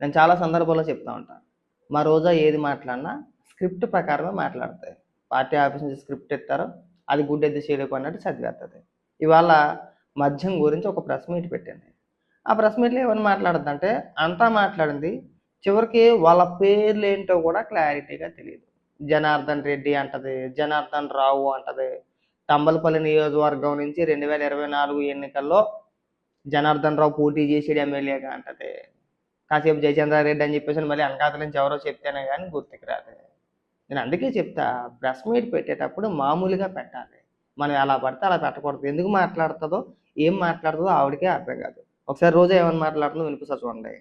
నేను చాలా సందర్భాల్లో చెప్తా ఉంటాను మా రోజా ఏది మాట్లాడినా స్క్రిప్ట్ ప్రకారమే మాట్లాడతాయి. పార్టీ ఆఫీస్ నుంచి స్క్రిప్ట్ ఇస్తారు అది గుడ్డెద్ది ఎద్దు చేయలేకు అన్నట్టు చదివేస్తుంది ఇవాళ మద్యం గురించి ఒక ప్రెస్ మీట్ పెట్టింది. ఆ ప్రెస్ మీట్లో ఏమని అంటే అంతా మాట్లాడింది చివరికి వాళ్ళ పేర్లు ఏంటో కూడా క్లారిటీగా తెలియదు జనార్దన్ రెడ్డి అంటది జనార్దన్ రావు అంటది. తంబలపల్లి నియోజకవర్గం నుంచి రెండు వేల ఇరవై నాలుగు ఎన్నికల్లో జనార్దన్ రావు పోటీ చేసేది ఎమ్మెల్యేగా అంటది. కాసేపు జయచంద్రారెడ్డి అని చెప్పేసి మళ్ళీ వెనకాతల నుంచి ఎవరో చెప్తేనే కానీ గుర్తుకు రాదు. నేను అందుకే చెప్తా ప్రెస్ మీట్ పెట్టేటప్పుడు మామూలుగా పెట్టాలి. మనం ఎలా పడితే అలా పెట్టకూడదు. ఎందుకు మాట్లాడుతుందో ఏం మాట్లాడుతుందో ఆవిడకే అర్థం కాదు. ఒకసారి రోజు ఏమని మాట్లాడుతుందో వినిపిస్తా చూడండి.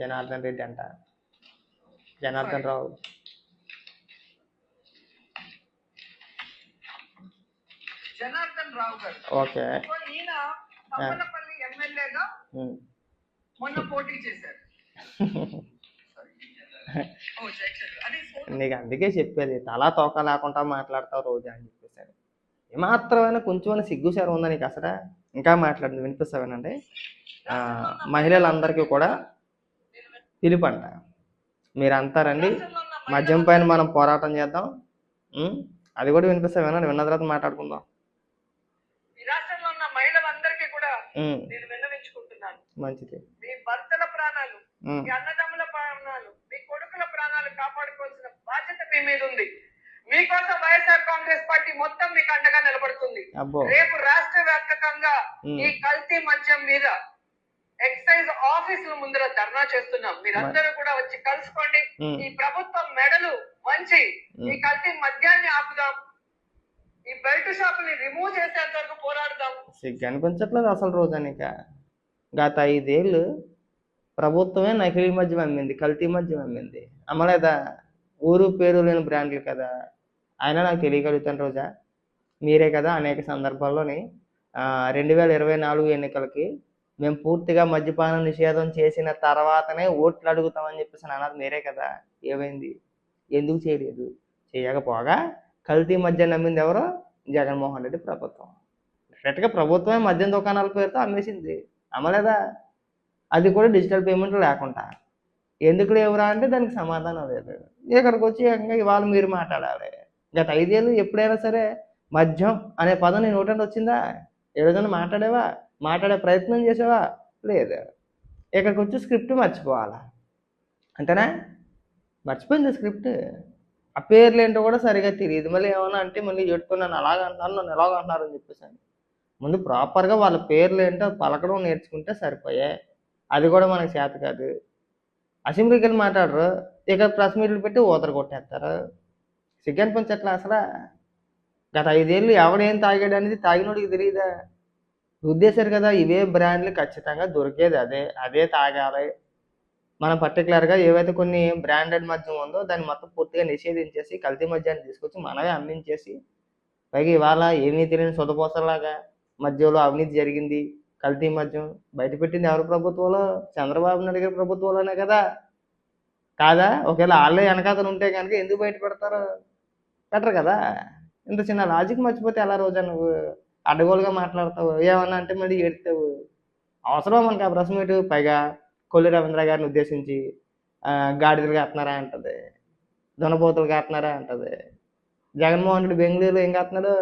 జనార్దన్ రెడ్డి అంట. జనార్దన్ రావు. జనార్దన్ రావు గారు. ఓకే. ఈయన తమ్మలపల్లి ఎమ్మెల్యేగా. మొన్న పోటీ చేశారు. నీకు అందుకే చెప్పేది తలా తోక లేకుండా మాట్లాడతావు రోజు అని చెప్పేసారు. ఏమాత్రమైనా కొంచెం సిగ్గు సార్ ఉందా నీకు అసలు? ఇంకా మాట్లాడింది వినిపిస్తావేనండి? మహిళలందరికీ కూడా పిలుపు అంట మీరు అంటారండి మద్యం పైన మనం పోరాటం చేద్దాం? అది కూడా వినిపిస్తావేనా? విన్న తర్వాత మాట్లాడుకుందాం ఈ రాష్ట్రంలో ఉన్న మహిళలందరికీ కూడా ఉం, నేను విన్నవించుకుంటున్నాను. మంచిది. మీ భర్తల ప్రాణాలు మీ అన్నదమ్ముల ప్రాణాలు మీ కొడుకుల ప్రాణాలు కాపాడుకోవాల్సిన బాధ్యత మీ మీద ఉంది. మీకోసం వైఎస్ఆర్ కాంగ్రెస్ పార్టీ మొత్తం మీకు అండగా నిలబడుతుంది. రేపు రాష్ట్ర వ్యాప్తంగా. ఈ కల్తీ మద్యం మీద ఎక్సైజ్ ఆఫీసుల ముందర ధర్నా చేస్తున్నాం. మీరందరూ కూడా వచ్చి కలుసుకోండి. ఈ ప్రభుత్వం మెడలు వంచి ఈ కల్తీ మద్యాన్ని ఆపుదాం. ఈ బెల్ట్ షాపుని రిమూవ్ చేసేంత వరకు సిగ్గు అనిపించట్లేదు అసలు రోజానిక. నీక గత ఐదేళ్ళు ప్రభుత్వమే నకిలీ మద్యం అమ్మింది కల్తీ మద్యం అమ్మింది. అమ్మలేదా? ఊరు పేరు లేని బ్రాండ్లు కదా. అయినా నాకు తెలియగలుగుతాను రోజా. మీరే కదా అనేక సందర్భాల్లోని రెండు వేల ఇరవై నాలుగు ఎన్నికలకి మేము పూర్తిగా మద్యపాన నిషేధం చేసిన తర్వాతనే ఓట్లు అడుగుతామని చెప్పేసి అన్నది మీరే కదా. ఏమైంది? ఎందుకు చేయలేదు? చేయకపోగా? కల్తీ మద్యం నమ్మింది ఎవరో? జగన్మోహన్ రెడ్డి ప్రభుత్వం. డైరెక్ట్గా ప్రభుత్వమే మద్యం దుకాణాల పేరుతో అమ్మేసింది. అమ్మలేదా? అది కూడా డిజిటల్ పేమెంట్ లేకుండా. ఎందుకు లేవురా అంటే దానికి సమాధానం లేదు. ఇక్కడికి వచ్చి ఏకంగా ఇవాళ మీరు మాట్లాడాలి. గత ఐదేళ్ళు ఎప్పుడైనా సరే మద్యం అనే పదం నేను నోటండి వచ్చిందా? ఏదైనా మాట్లాడేవా? మాట్లాడే ప్రయత్నం చేసావా? లేదు. ఇక్కడికి వచ్చి స్క్రిప్ట్ మర్చిపోవాలా? అంతేనా? మర్చిపోయింది స్క్రిప్ట్. ఆ పేర్లు ఏంటో కూడా సరిగా తెలియదు. మళ్ళీ ఏమన్నా అంటే మళ్ళీ చెట్టుకుని నన్ను అలాగ అంటున్నారు నన్ను ఎలాగ అంటున్నారు అని చెప్పేసి ముందు ప్రాపర్గా వాళ్ళ పేర్లు ఏంటో పలకడం నేర్చుకుంటే సరిపోయాయి అది కూడా మనకు చేత కాదు. అసెంబ్లీకి వెళ్ళి మాట్లాడరు. ఇక్కడ ప్రెస్ మీట్లు పెట్టి ఊతర కొట్టేస్తారు. సిగ్గు అనిపించట్లా అసలు గత ఐదేళ్ళు ఎవడేం తాగాడు అనేది తాగినోడికి తెలియదా? ఉద్దేశారు కదా ఇవే బ్రాండ్లు ఖచ్చితంగా దొరికేది అదే. అదే తాగాలి. మనం పర్టికులర్గా ఏవైతే కొన్ని బ్రాండెడ్ మద్యం ఉందో దాన్ని మొత్తం పూర్తిగా నిషేధించేసి కల్తీ మద్యాన్ని తీసుకొచ్చి మనమే అమ్మించేసి పైగా ఇవాళ ఏమీ తెలియని సొదపోసలాగా మధ్యలో అవినీతి జరిగింది. కల్తీ మద్యం బయట పెట్టింది ఎవరి ప్రభుత్వంలో? చంద్రబాబు నాయుడు గారి ప్రభుత్వంలోనే కదా. కాదా? ఒకవేళ వాళ్ళే వెనకాతలు ఉంటే కనుక ఎందుకు బయట పెడతారు పెట్టరు కదా. ఇంత చిన్న లాజిక్ మర్చిపోతే ఎలా రోజా నువ్వు? అడ్డగోలుగా మాట్లాడతావు. ఏమన్నా అంటే మళ్ళీ ఏడుతావు అవసరం మనకి ఆ ప్రశ్న మీట్ పైగా కొల్లి రవీంద్ర గారిని ఉద్దేశించి గాడిదలు కాస్తున్నారా అంటది. దునపోతులు కాస్తున్నారా అంటది. జగన్మోహన్ రెడ్డి బెంగళూరులో ఏం కాస్తున్నాడు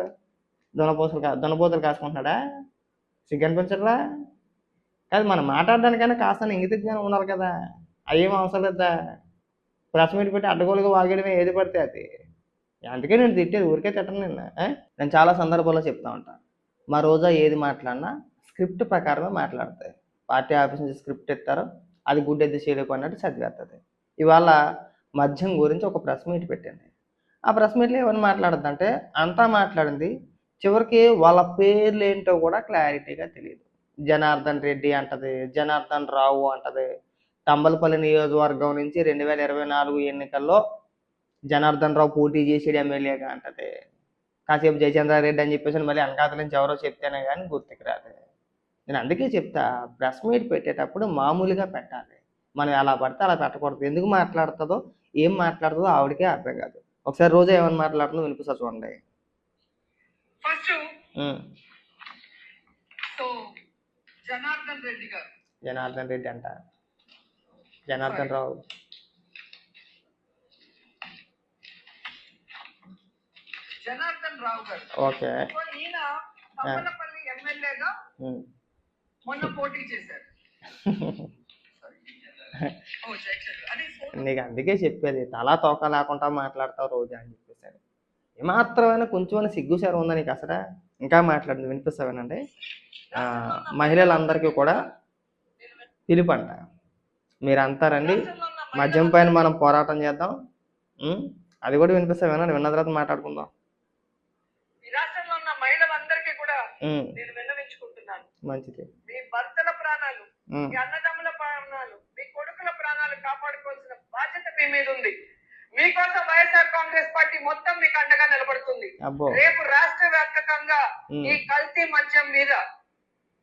దునపోతులు కా దునపోతులు కాసుకుంటున్నాడా? సిగ్గు అనిపించట్లా కాదు మనం మాట్లాడడానికైనా కాస్త ఇంగిత జ్ఞానం ఉండాలి కదా. అయ్యేం అవసరం లేదా? ప్రెస్ మీట్ పెట్టి అడ్డగోలుగా వాగడమే ఏది పడితే అది. అందుకే నేను తిట్టేది ఊరికే తిట్టను నిన్న. నేను చాలా సందర్భాల్లో చెప్తా ఉంటాను మా రోజా ఏది మాట్లాడినా స్క్రిప్ట్ ప్రకారమే మాట్లాడతాయి. పార్టీ ఆఫీస్ నుంచి స్క్రిప్ట్ ఇస్తారు అది గుడ్ ఎద్దు చేయలేకు అన్నట్టు చదివేస్తుంది ఇవాళ మద్యం గురించి ఒక ప్రెస్ మీట్ పెట్టింది. ఆ ప్రెస్ మీట్లో ఏమని మాట్లాడద్దంటే అంతా మాట్లాడింది చివరికి వాళ్ళ పేర్లు ఏంటో కూడా క్లారిటీగా తెలియదు జనార్దన్ రెడ్డి అంటది జనార్దన్ రావు అంటది. తంబలపల్లి నియోజకవర్గం నుంచి రెండు వేల ఇరవై నాలుగు ఎన్నికల్లో జనార్దన్ రావు పోటీ చేసేది ఎమ్మెల్యేగా అంటది. కాసేపు జయచంద్రారెడ్డి అని చెప్పేసి మళ్ళీ అనకాతల నుంచి ఎవరో చెప్తేనే కానీ గుర్తుకు రాదు. నేను అందుకే చెప్తా ప్రెస్ మీట్ పెట్టేటప్పుడు మామూలుగా పెట్టాలి. మనం ఎలా పడితే అలా పెట్టకూడదు. ఎందుకు మాట్లాడుతుందో ఏం మాట్లాడుతుందో ఆవిడకే అర్థం కాదు. ఒకసారి రోజు ఏమైనా మాట్లాడుతుందో వినిపిస్తా చూడండి. ఫస్ట్ ఉమ్, జనార్దన్ రెడ్డి గారు. జనార్దన్ రెడ్డి అంట. జనార్దన్ రావు. జనార్దన్ రావు గారు. ఓకే. సో ఈయన తమ్మలపల్లి ఎమ్మెల్యేగా. మొన్న పోటీ చేశారు. నీకు అందుకే చెప్పేది తలా తోక లేకుండా మాట్లాడతావు రోజు అని. ఏమాత్రమైన కొంచెం సిగ్గు సార్ ఉందా నీకు అసలు? ఇంకా మాట్లాడింది వినిపిస్తావేనండి? ఆ, మహిళలందరికీ కూడా పిలుపంట. మీరు అంటారండి మద్యం పైన మనం పోరాటం చేద్దాం? అది కూడా వినిపిస్తావేనా? విన్న తర్వాత మాట్లాడుకుందాం. మంచిది. మీ భర్తల ప్రాణాలు మీ అన్నదమ్ముల ప్రాణాలు మీ కొడుకుల ప్రాణాలు కాపాడుకోవాల్సిన బాధ్యత మీ మీద ఉంది. మీకోసం వైఎస్ఆర్ కాంగ్రెస్ పార్టీ మొత్తం మీకు అండగా నిలబడుతుంది. రేపు రాష్ట్ర వ్యాప్తంగా. ఈ కల్తీ మద్యం మీద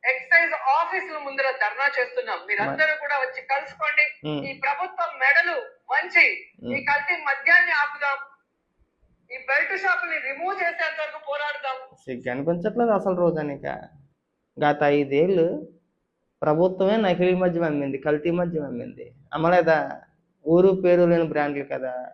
ఎక్సైజ్ ఆఫీసుల ముందర ధర్నా చేస్తున్నాం. మీరందరూ కూడా వచ్చి కలుసుకోండి. ఈ ప్రభుత్వం మెడలు వంచి ఈ కల్తీ మద్యాన్ని ఆపుదాం. ఈ బెల్ట్ షాపుని రిమూవ్ చేసేంత వరకు పోరాడదాం. సిగ్గు అనిపించట్లేదు అసలు రోజా నీక గత ఐదేళ్ళు ప్రభుత్వమే నకిలీ మద్యం అమ్మింది కల్తీ మద్యం అమ్మింది. అమ్మలేదా? ఊరు పేరు లేని బ్రాండ్లు కదా.